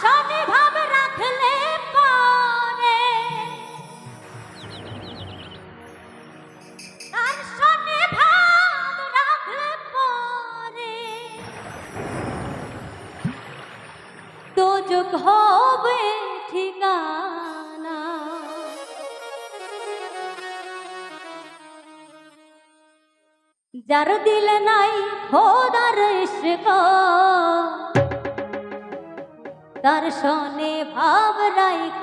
সনে ভাব রাখলে পরে। তার সনে ভাব রাখলে পরে। দোজক হবে ঠিকানা। যার দিল নাই খোদার ইশক। তার সনে ভাব রাইখ।